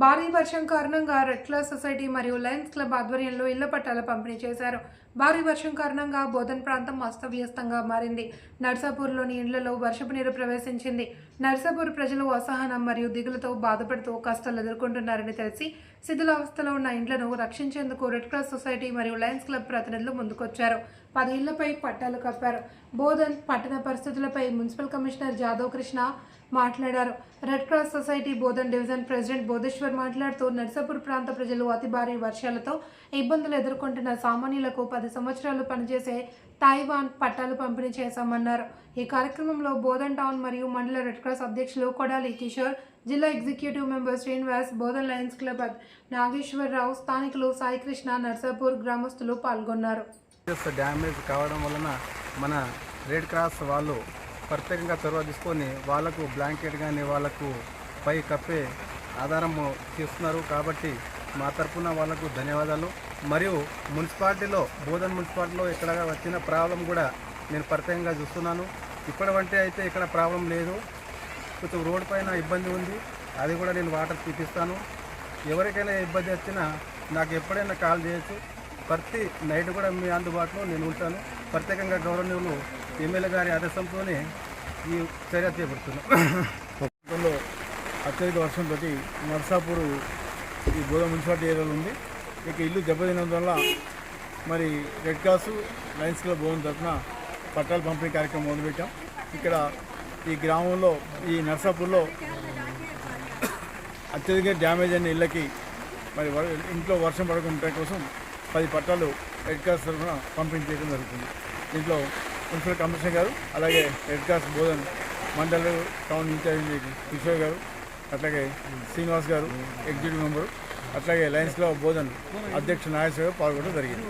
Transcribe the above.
భారీ వర్షం కారణంగా రెడ్ క్లాస్ సొసైటీ మరియు లయన్స్ క్లబ్ ఆధ్వర్యంలో ఇళ్ళ పట్టాల పంపిణీ చేశారు. భారీ వర్షం కారణంగా బోధన్ ప్రాంతం అస్తవ్యస్తంగా మారింది. నర్సాపూర్లోని ఇండ్లలో వర్షపు నీరు ప్రవేశించింది. నర్సాపూర్ ప్రజలు అసహనం మరియు దిగులతో బాధపడుతూ కష్టాలు ఎదుర్కొంటున్నారని తెలిసి శిథిలావస్థలో ఉన్న ఇండ్లను రక్షించేందుకు రెడ్ క్రాస్ సొసైటీ మరియు లయన్స్ క్లబ్ ప్రతినిధులు ముందుకొచ్చారు. పది ఇళ్ళపై పట్టాలు కప్పారు. బోధన్ పట్టణ పరిస్థితులపై మున్సిపల్ కమిషనర్ జాదవ్ కృష్ణ మాట్లాడారు. Red cross society Bodhan division president Bodheshwar మాట్లాడుతూ నర్సాపూర్ ప్రాంత ప్రజలు అతి భారీ వర్షాలతో ఇబ్బందులు ఎదుర్కొంటున్న సామాన్యులకు పది సంవత్సరాలు పనిచేసే తైవాన్ పట్టాలు పంపిణీ చేశామన్నారు. ఈ కార్యక్రమంలో బోధన్ టౌన్ మరియు మండల రెడ్ క్రాస్ అధ్యక్షులు కొడాలి కిషోర్ జిల్లా executive member Srinivas Bodhan lions club Nageswararao స్థానికులు సాయికృష్ణ నర్సాపూర్ గ్రామస్తులు పాల్గొన్నారు. డ్యామేజ్ కావడం వలన మన రెడ్ క్రాస్ వాళ్ళు ప్రత్యేకంగా చొరవ తీసుకొని వాళ్ళకు బ్లాంకెట్ కానీ వాళ్ళకు పై కప్పే ఆధారం తీస్తున్నారు కాబట్టి మా తరపున వాళ్ళకు ధన్యవాదాలు. మరియు మున్సిపాలిటీలో బోధన్ మున్సిపాలిటీలో ఇక్కడ వచ్చిన ప్రాబ్లం కూడా నేను ప్రత్యేకంగా చూస్తున్నాను. ఇప్పటి వంటి అయితే ఇక్కడ ప్రాబ్లం లేదు. కొంచెం రోడ్ పైన ఇబ్బంది ఉంది. అది కూడా నేను వాటర్ తీపిస్తాను. ఎవరికైనా ఇబ్బంది వచ్చినా నాకు ఎప్పుడైనా కాల్ చేయొచ్చు. ప్రతి నైట్ కూడా మీ అందుబాటులో నేను ఉంటాను. ప్రత్యేకంగా గౌరవనీయులు ఎమ్మెల్యే గారి ఆదేశంతోనే ఈ చర్య చేపడుతున్నాను. అత్యధిక వర్షంతో నర్సాపూర్ ఈ గోదా మున్సిపాలిటీ ఏరియాలో ఉంది. ఇక ఇల్లు దెబ్బతినడం వల్ల మరి red cross lions club Bhavan తరఫున పట్టాలు పంపిణీ కార్యక్రమం మొదలుపెట్టాం. ఇక్కడ ఈ గ్రామంలో ఈ నర్సాపూర్లో అత్యధిక డ్యామేజ్ అయిన ఇళ్ళకి మరి ఇంట్లో వర్షం పడకుండా కోసం పది పట్టాలు రెడ్ క్రాస్ తరఫున పంపిణీ చేయడం జరుగుతుంది. దీంట్లో మున్సిపల్ కమిషనర్ గారు అలాగే రెడ్ క్రాస్ బోధన్ మండల టౌన్ ఇన్ఛార్జ్ కిషోర్ గారు అట్లాగే శ్రీనివాస్ గారు ఎగ్జిక్యూటివ్ మెంబరు అట్లాగే లయన్స్ క్లబ్ బోధన్ అధ్యక్ష నాగేశ్వర గారు పాల్గొనడం జరిగింది.